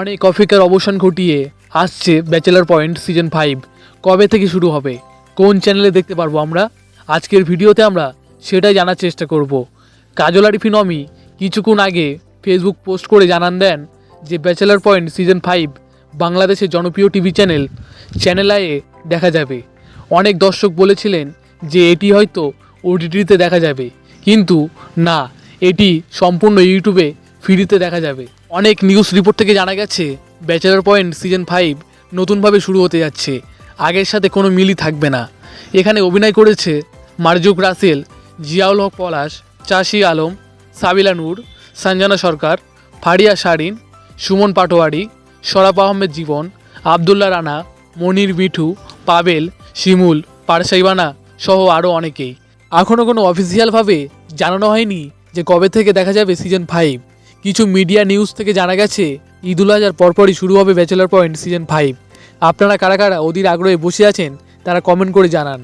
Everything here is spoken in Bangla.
অনেক অপেক্ষার অবসান ঘটিয়ে আসছে ব্যাচেলার পয়েন্ট সিজন ফাইভ। কবে থেকে শুরু হবে? কোন চ্যানেলে দেখতে পারব আমরা? আজকের ভিডিওতে আমরা সেটাই জানার চেষ্টা করব। কাজল আরিফিন অমি কিছুক্ষণ আগে ফেসবুক পোস্ট করে জানান দেন যে ব্যাচেলার পয়েন্ট সিজন ফাইভ বাংলাদেশের জনপ্রিয় টিভি চ্যানেল চ্যানেল আয়ে দেখা যাবে। অনেক দর্শক বলেছিলেন যে এটি হয়তো ওটিটিতে দেখা যাবে। কিন্তু না, এটি সম্পূর্ণ ইউটিউবে ফ্রিতে দেখা যাবে। অনেক নিউজ রিপোর্ট থেকে জানা গেছে ব্যাচেলার পয়েন্ট সিজন ফাইভ নতুনভাবে শুরু হতে যাচ্ছে। আগের সাথে কোনো মিলই থাকবে না। এখানে অভিনয় করেছে মারজুক রাসেল, জিয়াউল হক পলাশ, চাষি আলম, সাবিলা নূর, সঞ্জনা সরকার, ফারিয়া শারিন, সুমন পাটোয়ারি শরাফ আহমেদ জীবন আবদুল্লা রানা, মনির মিঠু, পাবেল, শিমুল, পারসাইবানা সহ আরও অনেকেই। এখনও কোনো অফিসিয়ালভাবে জানানো হয়নি যে কবে থেকে দেখা যাবে সিজন ফাইভ কিছু মিডিয়া নিউজ থেকে জানা গেছে ঈদ উল আজহার পরপরই শুরু হবে ব্যাচেলার পয়েন্ট সিজন ফাইভ। আপনারা কারা কারা অধীর আগ্রহে বসে আছেন, তারা কমেন্ট করে জানান।